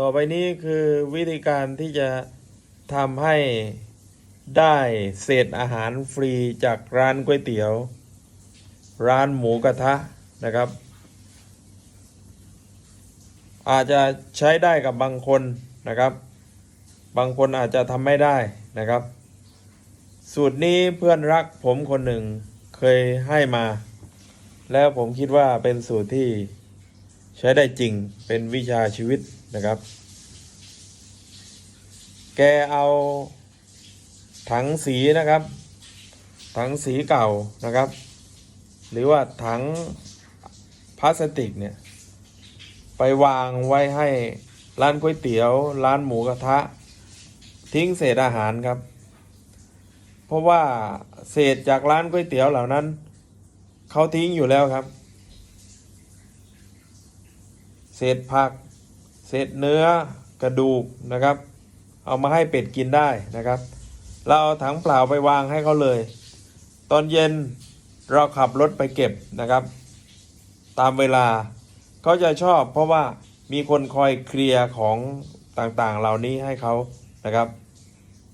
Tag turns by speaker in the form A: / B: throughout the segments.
A: ต่อไปนี้คือวิธีการที่จะทำให้ได้เศษอาหารฟรีจากร้านก๋วยเตี๋ยว ร้านหมูกระทะนะครับ อาจจะใช้ได้กับบางคนนะครับ บางคนอาจจะทำไม่ได้นะครับ สูตรนี้เพื่อนรักผมคนหนึ่งเคยให้มา แล้วผมคิดว่าเป็นสูตรที่ ใช้ได้จริงเป็นวิชาชีวิตนะครับ แกเอาถังสีนะครับ ถังสีเก่านะครับ หรือว่าถังพลาสติกเนี่ยไปวางไว้ให้ร้านก๋วยเตี๋ยว ร้านหมูกระทะ ทิ้งเศษอาหารครับ เพราะว่าเศษจากร้านก๋วยเตี๋ยวเหล่านั้น เขาทิ้งอยู่แล้วครับ เศษผัก เศษเนื้อกระดูกนะครับ เอามาให้เป็ดกินได้นะครับ เราเอาถังเปล่าไปวางให้เขาเลย ตอนเย็นเราขับรถไปเก็บนะครับ ตามเวลาเขาจะชอบ เพราะว่ามีคนคอยเคลียร์ของต่างๆ เหล่านี้ให้เขานะครับ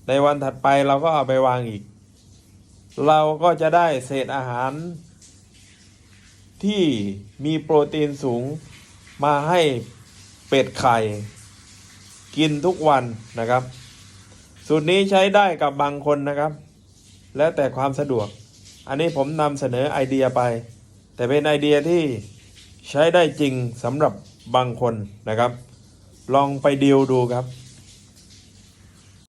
A: ในวันถัดไปเราก็เอาไปวางอีก เราก็จะได้เศษอาหารที่มีโปรตีนสูง มาให้เป็ดไข่ กินทุกวันนะครับ สูตรนี้ใช้ได้กับบางคนนะครับ แล้วแต่ความสะดวก อันนี้ผมนำเสนอไอเดียไป แต่เป็นไอเดียที่ใช้ได้จริงสำหรับบางคนนะครับ ลองไปดีลดูครับ